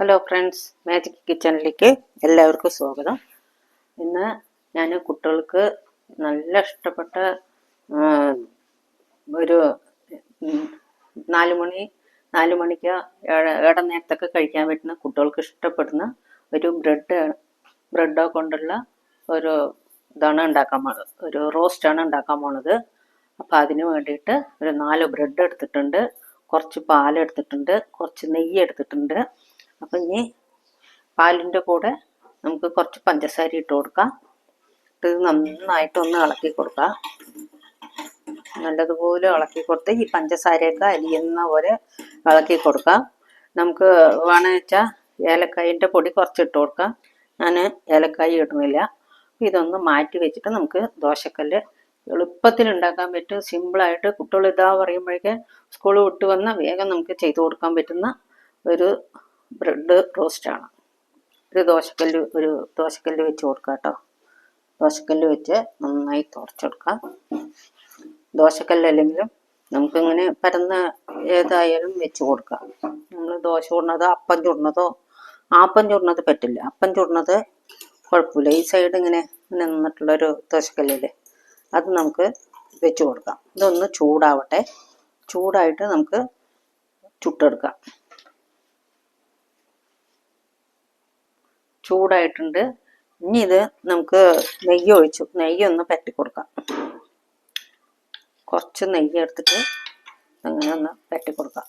Hello friends magic കിച്ചണിലേക്ക് എല്ലാവർക്കും സ്വാഗതം. ഇന്ന് ഞാൻ കുട്ടികൾക്ക് നല്ല ഇഷ്ടപ്പെട്ട ഒരു നാല് മണി നാല് മണിക്ക് ഏട നേരത്തൊക്കെ കഴിക്കാൻ പറ്റുന്ന കുട്ടികൾക്ക് ഇഷ്ടപ്പെടുന്ന ഒരു ബ്രെഡ് ബ്രെഡോ കൊണ്ടുള്ള ഒരു ഇതാണ് ഉണ്ടാക്കാൻ പോണത് ഒരു റോസ്റ്റാണ് ഉണ്ടാക്കാൻ പോണത്. അപ്പോൾ അതിന് വേണ്ടിയിട്ട് ഒരു നാല് ബ്രെഡ് എടുത്തിട്ടുണ്ട്. കുറച്ച് പാൽ എടുത്തിട്ടുണ്ട്. കുറച്ച് നെയ്യ് എടുത്തിട്ടുണ്ട്. അപ്പം ഇനി പാലിന്റെ കൂടെ നമുക്ക് കുറച്ച് പഞ്ചസാര ഇട്ട് കൊടുക്കാം. ഇത് നന്നായിട്ടൊന്ന് ഇളക്കി കൊടുക്കാം. നല്ലതുപോലെ ഇളക്കി കൊടുത്ത് ഈ പഞ്ചസാരയൊക്കെ അരിയുന്ന പോലെ ഇളക്കി കൊടുക്കാം. നമുക്ക് വേണമെന്ന് വെച്ചാൽ ഏലക്കായിന്റെ പൊടി കുറച്ച് ഇട്ട് കൊടുക്കാം. ഞാൻ ഏലക്കായി ഇടുന്നില്ല. ഇതൊന്ന് മാറ്റി വെച്ചിട്ട് നമുക്ക് ദോശക്കല്ല് എളുപ്പത്തിൽ ഉണ്ടാക്കാൻ പറ്റും. സിമ്പിളായിട്ട് കുട്ടികൾ ഇതാ പറയുമ്പോഴേക്ക് സ്കൂൾ വിട്ട് വന്നാൽ വേഗം നമുക്ക് ചെയ്തു കൊടുക്കാൻ പറ്റുന്ന ഒരു ബ്രെഡ് റോസ്റ്റാണ്. ഒരു ദോശക്കല്ല് ഒരു ദോശക്കല്ല് വെച്ച് കൊടുക്കാം കേട്ടോ. ദോശക്കല്ല് വെച്ച് നന്നായി തുറച്ചെടുക്കാം ദോശക്കല്ല് അല്ലെങ്കിലും നമുക്കിങ്ങനെ പരന്ന ഏതായാലും വെച്ച് കൊടുക്കാം. നമ്മൾ ദോശ ചൂടുന്നത് അപ്പം ചുടുന്നതോ ആപ്പം ചുടുന്നത് പറ്റില്ല. അപ്പം ചുടുന്നത് കുഴപ്പമില്ല. ഈ സൈഡ് ഇങ്ങനെ ഇങ്ങനെ നിന്നിട്ടുള്ളൊരു ദോശക്കല്ലില്ലേ അത് നമുക്ക് വെച്ച് കൊടുക്കാം. ഇതൊന്ന് ചൂടാവട്ടെ. ചൂടായിട്ട് നമുക്ക് ചുട്ടെടുക്കാം. ചൂടായിട്ടുണ്ട്. ഇനി ഇത് നമുക്ക് നെയ്യ് ഒഴിച്ചു നെയ്യ് ഒന്ന് പറ്റി കൊടുക്കാം. കുറച്ച് നെയ്യ് എടുത്തിട്ട് അങ്ങനെ ഒന്ന് പറ്റി കൊടുക്കാം.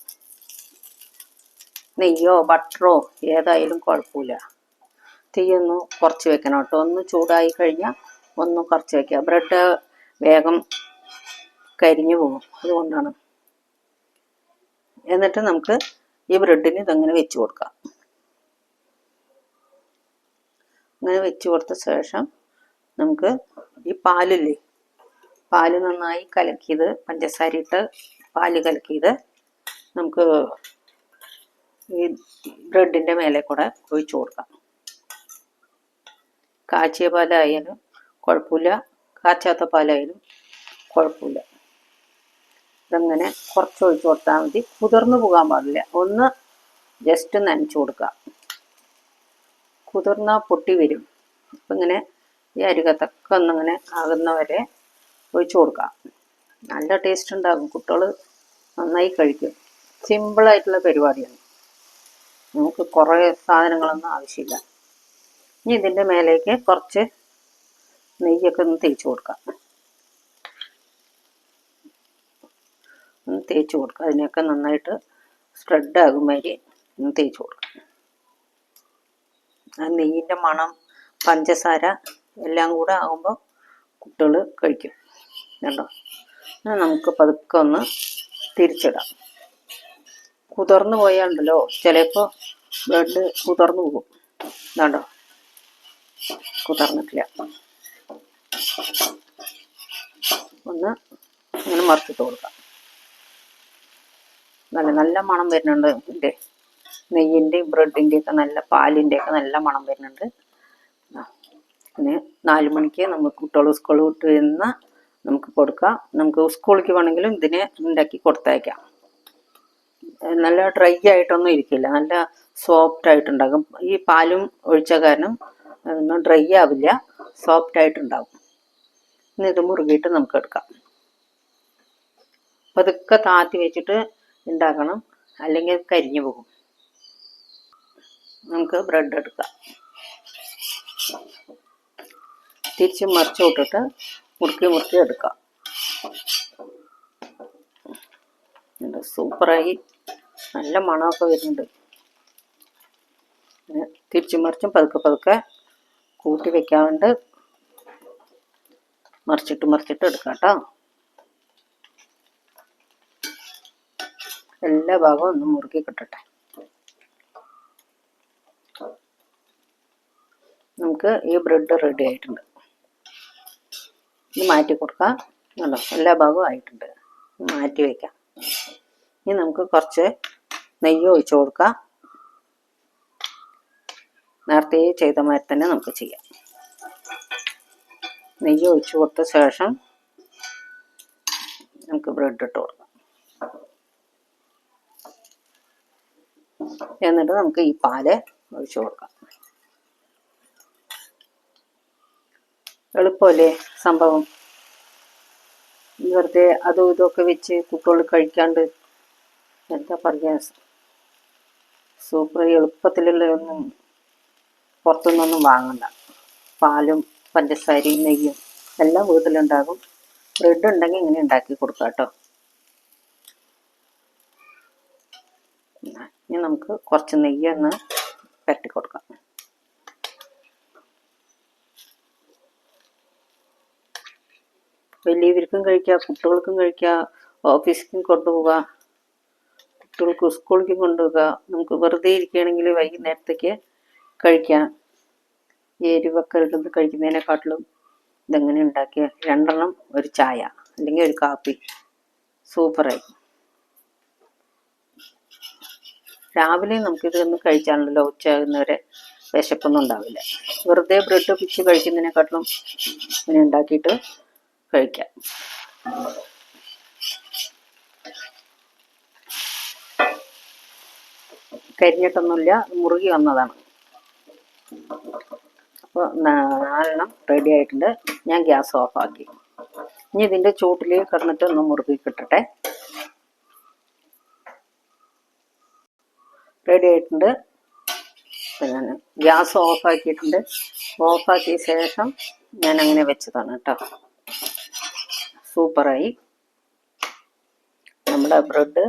നെയ്യോ ബട്ടറോ ഏതായാലും കുഴപ്പമില്ല. തീയൊന്ന് കുറച്ച് വെക്കണം കേട്ടോ. ഒന്ന് ചൂടായി കഴിഞ്ഞാൽ ഒന്ന് കുറച്ച് വെക്കുക ബ്രെഡ് വേഗം കരിഞ്ഞു പോകും. അതുകൊണ്ടാണ്. എന്നിട്ട് നമുക്ക് ഈ ബ്രെഡിന് ഇതങ്ങനെ വെച്ച് കൊടുക്കാം. അങ്ങനെ വെച്ച് കൊടുത്ത ശേഷം നമുക്ക് ഈ പാലില്ലേ? പാൽ നന്നായി കലക്കിയത് പഞ്ചസാര ഇട്ട് പാൽ കലക്കിയത് നമുക്ക് ഈ ബ്രെഡിന്റെ മേലെ കൂടെ ഒഴിച്ചു കൊടുക്കാം. കാച്ചിയ പാലായാലും കുഴപ്പമില്ല. കാച്ചാത്ത പാലായാലും കുഴപ്പമില്ല. ഇതങ്ങനെ കുറച്ച് ഒഴിച്ചു കൊടുത്താൽ മതി. കുതിർന്നു പോകാൻ പാടില്ല. ഒന്ന് ജസ്റ്റ് നനച്ചു കൊടുക്കുക. കുതിർന്നാൽ പൊട്ടി വരും. അപ്പം ഇങ്ങനെ ഈ അരികത്തൊക്കെ ഒന്നിങ്ങനെ ആകുന്നവരെ ഒഴിച്ചു കൊടുക്കാം. നല്ല ടേസ്റ്റ് ഉണ്ടാകും. കുട്ടികൾ നന്നായി കഴിക്കും. സിമ്പിളായിട്ടുള്ള പരിപാടിയാണ്. നമുക്ക് കുറേ സാധനങ്ങളൊന്നും ആവശ്യമില്ല. ഇനി ഇതിന്റെ മേലേക്ക് കുറച്ച് നെയ്യൊക്കെ ഒന്ന് തേച്ച് കൊടുക്കാം. ഒന്ന് തേച്ച് കൊടുക്കുക അതിനെയൊക്കെ നന്നായിട്ട് സ്പ്രെഡ് ആകുമാതിരി ഒന്ന് തേച്ച് കൊടുക്കാം. ആ നെയ്യിന്റെ മണം പഞ്ചസാര എല്ലാം കൂടെ ആകുമ്പോൾ കുട്ടികൾ കഴിക്കും. കണ്ടോ? നമുക്ക് പതുക്കെ ഒന്ന് തിരിച്ചിടാം. കുതിർന്നു പോയാലുണ്ടല്ലോ ചിലപ്പോൾ ബ്ലഡ് കുതിർന്നു പോകും. കണ്ടോ? കുതിർന്നിട്ടില്ല. ഒന്ന് ഇങ്ങനെ മറിച്ചിട്ട് കൊടുക്കാം. നല്ല നല്ല മണം വരുന്നുണ്ട് ഇതിന്റെ. നെയ്യിന്റെയും ബ്രെഡിന്റെയും ഒക്കെ നല്ല പാലിന്റെ ഒക്കെ നല്ല മണം വരുന്നുണ്ട്. പിന്നെ നാല് മണിക്ക് നമുക്ക് കുട്ടികൾ സ്കൂൾ വിട്ട് വരുന്ന നമുക്ക് കൊടുക്കാം. നമുക്ക് സ്കൂളിലേക്ക് വേണമെങ്കിലും ഇതിനെ ഉണ്ടാക്കി കൊടുത്തയക്കാം. നല്ല ഡ്രൈ ആയിട്ടൊന്നും ഇരിക്കില്ല. നല്ല സോഫ്റ്റ് ആയിട്ടുണ്ടാകും. ഈ പാലും ഒഴിച്ച കാരണം ഒന്നും ഡ്രൈ ആവില്ല. സോഫ്റ്റ് ആയിട്ടുണ്ടാകും. ഇനി ഇത് മുറുകിയിട്ട് നമുക്ക് എടുക്കാം. പതുക്കെ താത്തി വെച്ചിട്ട് ഉണ്ടാക്കണം. അല്ലെങ്കിൽ കരിഞ്ഞു പോകും. നമുക്ക് ബ്രെഡ് എടുക്കാം. തിരിച്ച് മറിച്ച് വിട്ടിട്ട് മുറുക്കി മുറുക്കി എടുക്കാം. സൂപ്പറായി. നല്ല മണമൊക്കെ വരുന്നുണ്ട്. തിരിച്ചും മറിച്ചും പതുക്കെ പതുക്കെ കൂട്ടി വെക്കാണ്ട് മറിച്ചിട്ട് മറിച്ചിട്ട് എടുക്കാം കേട്ടോ. എല്ലാ ഭാഗവും ഒന്ന് മുറുക്കി കിട്ടട്ടെ. നമുക്ക് ഈ ബ്രെഡ് റെഡി ആയിട്ടുണ്ട്. ഇത് മാറ്റി കൊടുക്കാം. കണ്ടോ? എല്ലാ ഭാഗവും ആയിട്ടുണ്ട്. മാറ്റി വയ്ക്കാം ഇനി നമുക്ക് കുറച്ച് നെയ്യ് ഒഴിച്ചു കൊടുക്കാം. നേരത്തെ ചെയ്ത മാതിരി തന്നെ നമുക്ക് ചെയ്യാം. നെയ്യ് ഒഴിച്ചു കൊടുത്ത ശേഷം നമുക്ക് ബ്രെഡ് ഇട്ട് കൊടുക്കാം. എന്നിട്ട് നമുക്ക് ഈ പാൽ ഒഴിച്ചു കൊടുക്കാം. എളുപ്പമല്ലേ സംഭവം? വെറുതെ അതും ഇതൊക്കെ വെച്ച് കുട്ടികൾ കഴിക്കാണ്ട് എന്താ പറയുക സൂപ്പർ എളുപ്പത്തിലുള്ള ഒന്നും പുറത്തുനിന്നൊന്നും വാങ്ങണ്ട. പാലും പഞ്ചസാരയും നെയ്യും എല്ലാം വീട്ടിലുണ്ടാകും. ബ്രെഡ് ഉണ്ടെങ്കിൽ ഇങ്ങനെ ഉണ്ടാക്കി കൊടുക്കാം കേട്ടോ. ഇനി നമുക്ക് കുറച്ച് നെയ്യൊന്ന് പരട്ടി കൊടുക്കാം. വലിയവർക്കും കഴിക്കാം കുട്ടികൾക്കും കഴിക്കാം ഓഫീസിലേക്കും കൊണ്ടുപോവുക കുട്ടികൾക്ക് സ്കൂളിലേക്കും കൊണ്ടുപോവുക നമുക്ക് വെറുതെ ഇരിക്കുകയാണെങ്കിൽ വൈകുന്നേരത്തേക്ക് കഴിക്കാം. എരിവൊക്കെ ഇടുന്നത് കഴിക്കുന്നതിനെക്കാട്ടിലും ഇതെങ്ങനെ ഉണ്ടാക്കിയ? രണ്ടെണ്ണം ഒരു ചായ അല്ലെങ്കിൽ ഒരു കാപ്പി. സൂപ്പറായി. രാവിലെ നമുക്കിത് ഒന്ന് കഴിച്ചാണല്ലോ ഉച്ചയാകുന്നവരെ വിശപ്പൊന്നും ഉണ്ടാവില്ല. വെറുതെ ബ്രെഡ് പിച്ച് കഴിക്കുന്നതിനെക്കാട്ടിലും ഇങ്ങനെ ഉണ്ടാക്കിയിട്ട് കഴിക്കാം. കരിഞ്ഞിട്ടൊന്നുമില്ല മുറുകി വന്നതാണ്. അപ്പോൾ നാലെണ്ണം റെഡി ആയിട്ടുണ്ട്. ഞാൻ ഗ്യാസ് ഓഫാക്കി. ഇനി ഇതിന്റെ ചൂട്ടിൽ കിടന്നിട്ട് ഒന്ന് മുറുകി കിട്ടട്ടെ. റെഡി ആയിട്ടുണ്ട്. ഞാൻ ഗ്യാസ് ഓഫാക്കിയിട്ടുണ്ട്. ഓഫാക്കിയ ശേഷം ഞാൻ അങ്ങനെ വെച്ചതാണ് കേട്ടോ. സൂപ്പറായി. നമ്മുടെ ബ്രെഡ്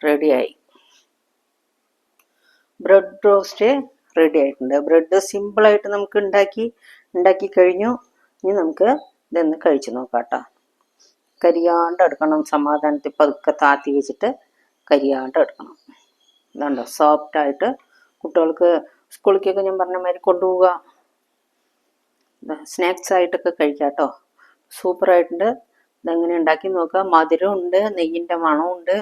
റെഡിയായി. ബ്രെഡ് റോസ്റ്റ് റെഡി ആയിട്ടുണ്ട് ബ്രെഡ് സിമ്പിളായിട്ട് നമുക്ക് ഉണ്ടാക്കി ഉണ്ടാക്കി കഴിഞ്ഞു. ഇനി നമുക്ക് ഇതൊന്ന് കഴിച്ചു നോക്കാം കരിയാണ്ട് എടുക്കണം. സമാധാനത്തിൽ പതുക്കെ താത്തി വെച്ചിട്ട് കരിയാണ്ട് എടുക്കണം. ഇതുണ്ടോ സോഫ്റ്റായിട്ട് കുട്ടികൾക്ക് സ്കൂളിലേക്കൊക്കെ ഞാൻ പറഞ്ഞ മാതിരി കൊണ്ടുപോവുക. സ്നാക്സ് ആയിട്ടൊക്കെ കഴിക്കാം കേട്ടോ സൂപ്പറായിട്ടുണ്ട്. ഇതെങ്ങനെ ഉണ്ടാക്കി നോക്കുക. മധുരമുണ്ട് നെയ്യിന്റെ മണമുണ്ട്.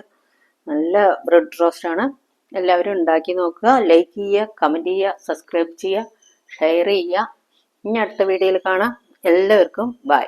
നല്ല ബ്രെഡ് റോസ്റ്റ് ആണ്. എല്ലാവരും ഉണ്ടാക്കി നോക്കുക. ലൈക്ക് ചെയ്യുക കമന്റ് ചെയ്യുക സബ്സ്ക്രൈബ് ചെയ്യുക ഷെയർ ചെയ്യുക. ഇനി അടുത്ത വീഡിയോയിൽ കാണാം. എല്ലാവർക്കും ബൈ